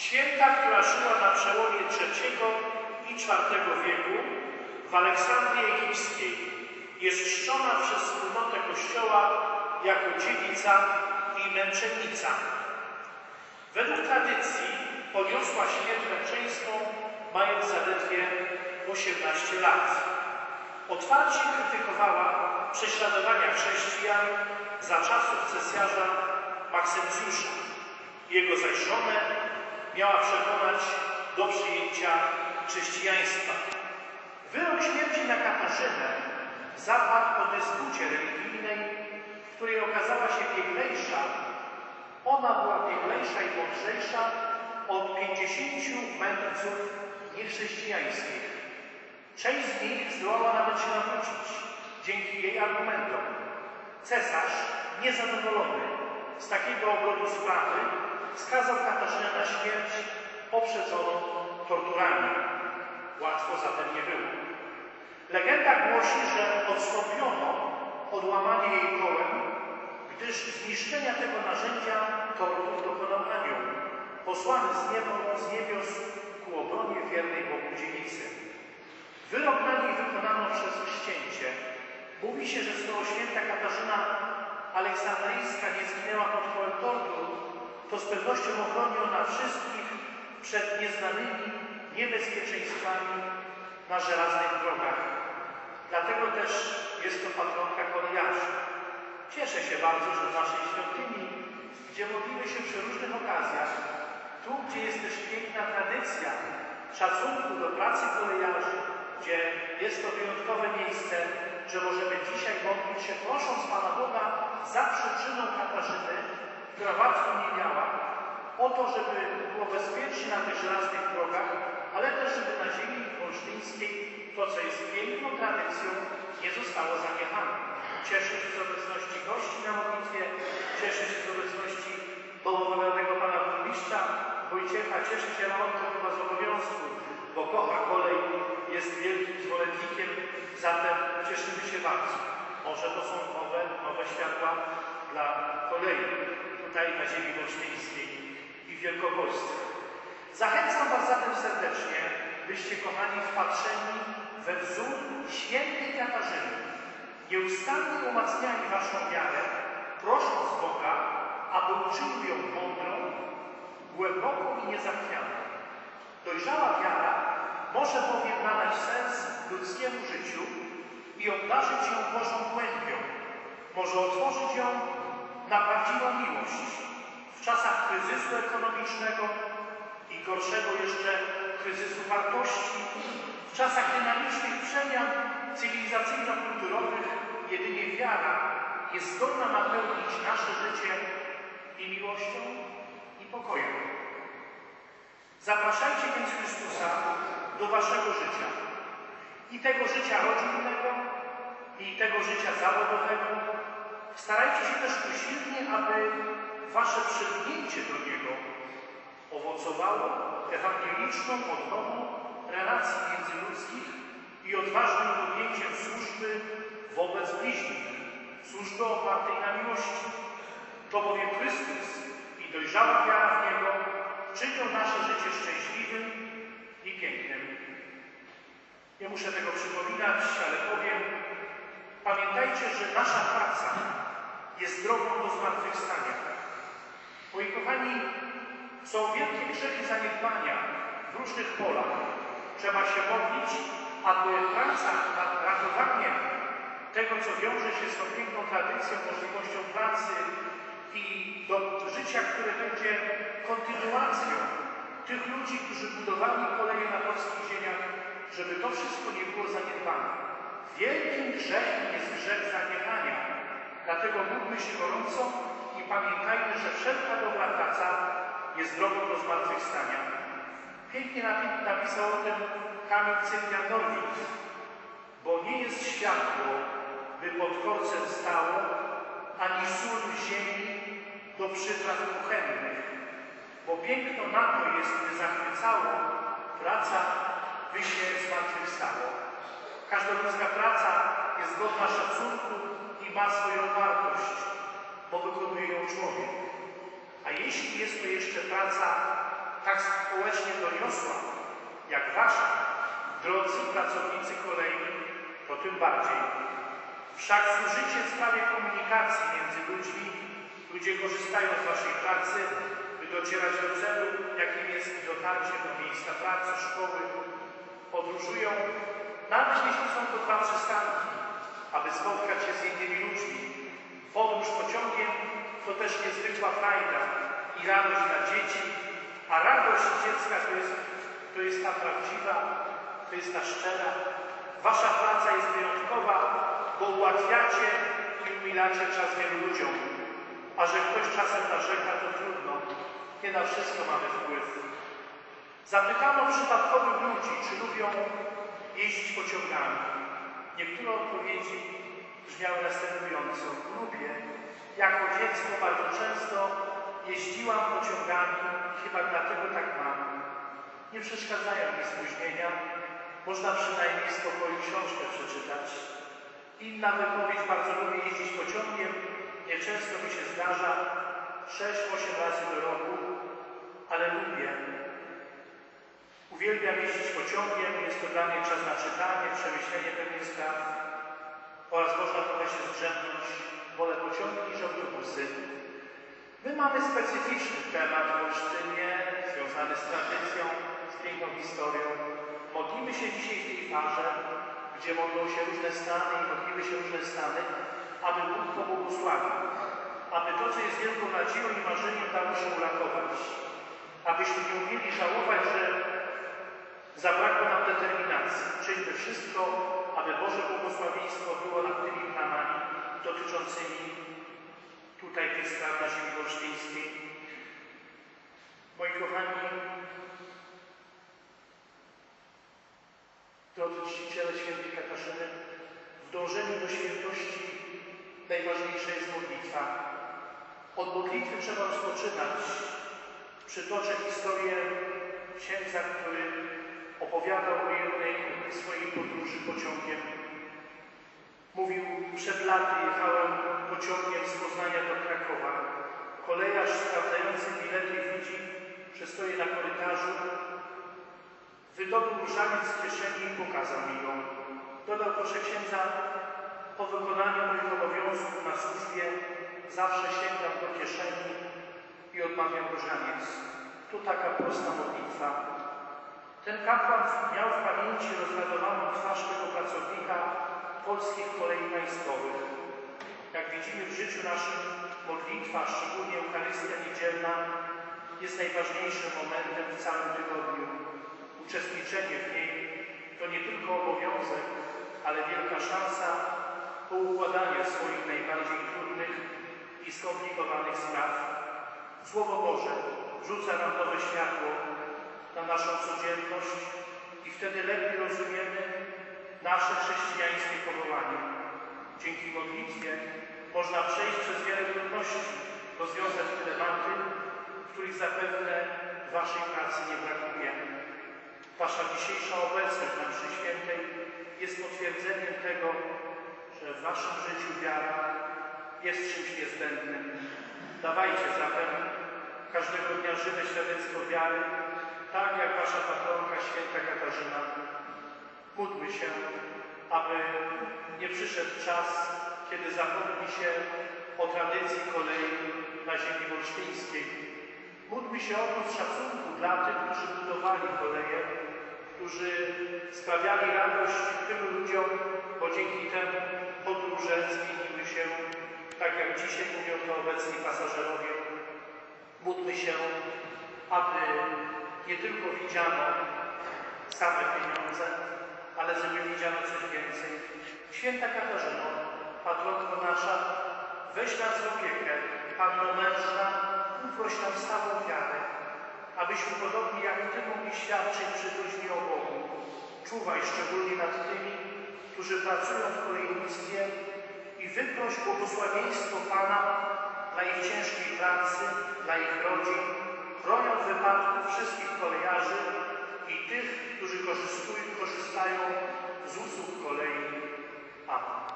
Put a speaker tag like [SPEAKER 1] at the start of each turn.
[SPEAKER 1] Święta, która żyła na przełomie III i IV wieku w Aleksandrii Egipskiej, jest czczona przez wspólnotę Kościoła jako dziewica i męczennica. Według tradycji poniosła śmierć męczeńską mając zaledwie 18 lat. Otwarcie krytykowała prześladowania chrześcijan za czasów cesarza Maksyncjusza. Jego zaś żonę miała przekonać do przyjęcia chrześcijaństwa. Wyrok śmierci na Katarzynę zapadł po dyspucie religijnej, w której okazała się bieglejsza. Ona była bieglejsza i mądrzejsza od 50 mędrców niechrześcijańskich. Część z nich zdołała nawet się nawrócić dzięki jej argumentom. Cesarz, niezadowolony z takiego obrotu sprawy, skazał Katarzynę na śmierć poprzedzoną torturami. Łatwo zatem nie było. Legenda głosi, że odstąpiono od łamania jej kołem, gdyż zniszczenia tego narzędzia tortur dokonał anioł, posłany z, niebo, z niebios ku obronie wiernej Bogu dziewicy. Wyrok na niej wykonano przez ścięcie. Mówi się, że skoro święta Katarzyna Aleksandryjska nie zginęła pod kołem tortur, to z pewnością ochroni ona wszystkich przed nieznanymi niebezpieczeństwami na żelaznych drogach. Dlatego też jest to patronka kolejarzy. Cieszę się bardzo, że w naszej świątyni, gdzie modlimy się przy różnych okazjach, tu, gdzie jest też piękna tradycja szacunku do pracy kolejarzy, gdzie jest to wyjątkowe miejsce, że możemy dzisiaj modlić się, prosząc Pana Boga za przyczyną Katarzyny, która łatwo nie miała, to, żeby było bezpiecznie na tych żelaznych drogach, ale też, żeby na ziemi olsztyńskiej to, co jest piękną tradycją, nie zostało zaniechane. Cieszę się z obecności gości na modlitwie, cieszę się z obecności bałowolnego Pana Burmistrza Wojciecha, cieszę się, on to chyba z obowiązku, bo kocha kolej, jest wielkim zwolennikiem, zatem cieszymy się bardzo. Może to są nowe, nowe światła dla kolei tutaj na ziemi olsztyńskiej Wielkopolsce. Zachęcam Was zatem serdecznie, byście, kochani, wpatrzeni we wzór świętej Katarzyny, nieustannie umacniali Waszą wiarę, prosząc Boga, aby uczynił ją mądrą, głęboką i niezachwianą. Dojrzała wiara może bowiem nadać sens ludzkiemu życiu i obdarzyć ją Bożą głębią. Może otworzyć ją na prawdziwą miłość w czasach kryzysu ekonomicznego i gorszego jeszcze kryzysu wartości, w czasach dynamicznych przemian cywilizacyjno-kulturowych jedynie wiara jest zdolna napełnić nasze życie i miłością, i pokojem. Zapraszajcie więc Chrystusa do waszego życia. I tego życia rodzinnego, i tego życia zawodowego. Starajcie się też usilnie, aby wasze przylgnięcie do Niego owocowało ewangeliczną odnową relacji międzyludzkich i odważnym podjęciem służby wobec bliźnich, służby opartej na miłości. To bowiem Chrystus i dojrzała wiara w Niego czynią nasze życie szczęśliwym i pięknym. Nie muszę tego przypominać, ale powiem, pamiętajcie, że nasza praca jest drogą do zmartwychwstania. Moi kochani, są wielkie grzechy zaniedbania w różnych polach. Trzeba się modlić, aby praca nad ratowaniem tego, co wiąże się z tą piękną tradycją, możliwością pracy i do życia, które będzie kontynuacją tych ludzi, którzy budowali koleje na polskich ziemiach, żeby to wszystko nie było zaniedbane. Wielkim grzechem jest grzech zaniechania. Dlatego módlmy się gorąco pamiętajmy, że wszelka dobra praca jest drogą do zmartwychwstania. Pięknie napisał o tym Kamil Cyprian Norwid, bo nie jest światło, by pod korcem stało, ani sól ziemi do przypraw kuchennych, bo piękno na to jest, by zachwycało praca, by się zmartwychwstało. Każda ludzka praca jest godna szacunku i ma swoją wartość, bo wykonuje ją człowiek. A jeśli jest to jeszcze praca tak społecznie doniosła, jak wasza, drodzy pracownicy kolei, to tym bardziej. Wszak służycie w sprawie komunikacji między ludźmi, ludzie korzystają z waszej pracy, by docierać do celu, jakim jest dotarcie do miejsca pracy, szkoły, podróżują, nawet jeśli są to dwa przystanki, aby spotkać się z innymi ludźmi. Podróż pociągiem to też niezwykła frajda i radość dla dzieci, a radość dziecka to jest, to jest ta prawdziwa, to jest ta szczera. Wasza praca jest wyjątkowa, bo ułatwiacie i umilacie czas wielu ludziom. A że ktoś czasem narzeka, to trudno. Nie na wszystko mamy wpływ. Zapytano przypadkowych ludzi, czy lubią jeździć pociągami. Niektóre odpowiedzi brzmiały następująco. Lubię. Jako dziecko bardzo często jeździłam pociągami, chyba dlatego tak mam. Nie przeszkadzają mi spóźnienia. Można przynajmniej w spokoju książkę przeczytać. Inna wypowiedź, bardzo lubię jeździć pociągiem. Nieczęsto mi się zdarza, 6-8 razy do roku, ale lubię. Uwielbiam jeździć pociągiem, jest to dla mnie czas na czytanie, przemyślenie pewnych spraw oraz można trochę się zdrzemnąć. Wolę pociągi niż autobusy. My mamy specyficzny temat w Olsztynie, związany z tradycją, z piękną historią. Modlimy się dzisiaj w tej parze, gdzie modlą się różne stany i modlimy się różne stany, aby Bóg pobłogosławił, aby to, co jest wielką nadzieją i marzeniem, dało się uratować, abyśmy nie umieli żałować, że zabrakło nam determinacji. Czyńmy wszystko, aby Boże błogosławieństwo było nad tymi planami dotyczącymi tutaj tych spraw na ziemi olsztyńskiej. Moi kochani, drodzy czciciele świętej Katarzyny, w dążeniu do świętości najważniejsza jest modlitwa. Od modlitwy trzeba rozpoczynać. Przytoczę historię księdza, który opowiadał o jednej swojej podróży pociągiem. Mówił, przed laty jechałem pociągiem z Poznania do Krakowa. Kolejarz sprawdzający bilety widzi, że stoję na korytarzu. Wydobył różaniec z kieszeni i pokazał mi ją. Dodał, proszę księdza, po wykonaniu moich obowiązków na służbie zawsze sięgam do kieszeni i odmawiam różaniec. Tu taka prosta modlitwa. Ten kapłan miał w pamięci rozradowaną twarz tego pracownika polskich kolei państwowych. Jak widzimy w życiu naszym, modlitwa, szczególnie Eucharystia Niedzielna, jest najważniejszym momentem w całym tygodniu. Uczestniczenie w niej to nie tylko obowiązek, ale wielka szansa poukładania swoich najbardziej trudnych i skomplikowanych spraw. Słowo Boże rzuca nam nowe światło na naszą codzienność i wtedy lepiej rozumiemy nasze chrześcijańskie powołanie. Dzięki modlitwie można przejść przez wiele trudności, rozwiązać dylematy, których zapewne Waszej pracy nie brakuje. Wasza dzisiejsza obecność na mszy świętej jest potwierdzeniem tego, że w Waszym życiu wiara jest czymś niezbędnym. Dawajcie zatem każdego dnia żywe świadectwo wiary, tak jak Wasza patronka święta Katarzyna. Módlmy się, aby nie przyszedł czas, kiedy zapomni się o tradycji kolei na ziemi olsztyńskiej. Módlmy się o to z szacunku dla tych, którzy budowali koleje, którzy sprawiali radość tylu ludziom, bo dzięki temu podróże zmieniły się, tak jak dzisiaj mówią to obecni pasażerowie. Módlmy się, aby nie tylko widziano same pieniądze, ale żeby wiedziano coś więcej. Święta Katarzyno, patronko nasza, weź nas w opiekę, Panno mężna, uproś nam stałą wiarę, abyśmy podobnie jak Ty mogli świadczyć przytuźnie o Bogu. Czuwaj szczególnie nad tymi, którzy pracują w kolejnictwie i wyproś błogosławieństwo Pana dla ich ciężkiej pracy, dla ich rodzin, bronią wypadków wszystkich kolejarzy, i tych, którzy korzystają z usług kolei. Amen.